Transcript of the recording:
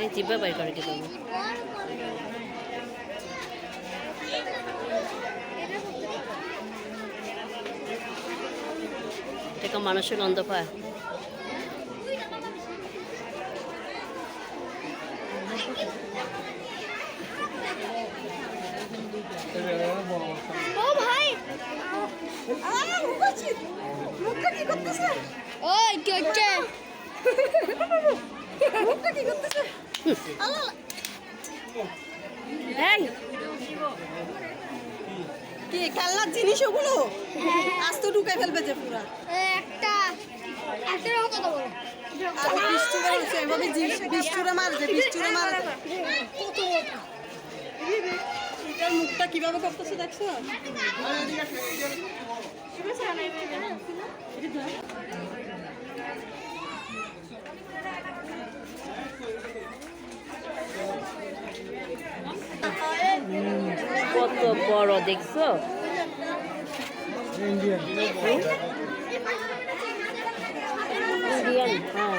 এই জিব্বা বাই করে কি করব এটা মানুষের গন্ধ পায়। ও ভাই! মুখটা কি করতেছে? ওই কি হচ্ছে মুখটা কি করতেছে এই কি খেলনার জিনিস ওগুলো? আজ তো ঢুকে ফেলবে যে পুরা। একটা। একটা মুখটা কীভাবে করতেছে দেখছ? কত বড় দেখছ? ইন্ডিয়ান হ্যাঁ।